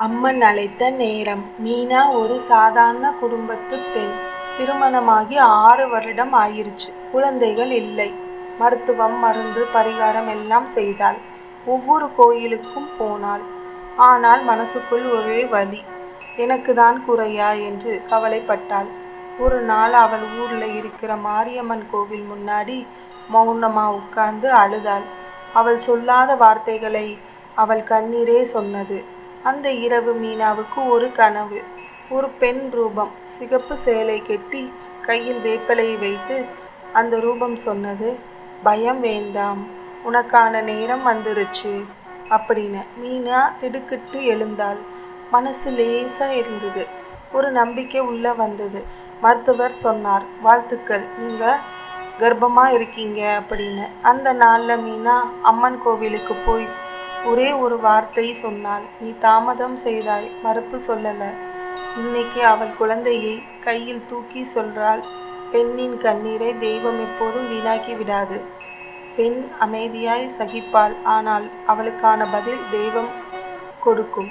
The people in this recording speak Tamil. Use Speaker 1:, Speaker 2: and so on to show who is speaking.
Speaker 1: அம்மன் அழைத்த நேரம். மீனா ஒரு சாதாரண குடும்பத்து பெண். திருமணமாகி ஆறு வருடம் ஆயிருச்சு. குழந்தைகள் இல்லை. மருத்துவம் மருந்து பரிகாரம் எல்லாம் செய்தாள். ஒவ்வொரு கோயிலுக்கும் போனாள். ஆனால் மனசுக்குள் ஒரே வலி. எனக்கு தான் குறையா? என்று கவலைப்பட்டாள். ஒரு நாள் அவள் ஊரில் இருக்கிற மாரியம்மன் கோவில் முன்னாடி மௌனமாக உட்கார்ந்து அழுதாள். அவள் சொல்லாத வார்த்தைகளை அவள் கண்ணீரே சொன்னது. அந்த இரவு மீனாவுக்கு ஒரு கனவு. ஒரு பெண் ரூபம். சிகப்பு சேலை கெட்டி கையில் வேப்பலையை வைத்து அந்த ரூபம் சொன்னது பயம் வேண்டாம். உனக்கான நேரம் வந்துருச்சு. அப்படின்னு. மீனா திடுக்கிட்டு எழுந்தாள். மனசு லேசாக இருந்தது ஒரு நம்பிக்கை உள்ள வந்தது. மருத்துவர் சொன்னார் வாழ்த்துக்கள். நீங்கள் கர்ப்பமாக இருக்கீங்க. அப்படின்னு. அந்த நாளில் மீனா அம்மன் கோவிலுக்கு போய் ஒரே ஒரு வார்த்தை சொன்னாள். நீ தாமதம் செய்தாய் மறுப்பு சொல்லல. இன்னைக்கு அவள் குழந்தையை கையில் தூக்கி சொல்றாள் பெண்ணின் கண்ணீரை தெய்வம் எப்போதும் வீணாக்கி விடாது. பெண் அமைதியாய் சகிப்பாள் ஆனால் அவளுக்கான பதில் தெய்வம் கொடுக்கும்.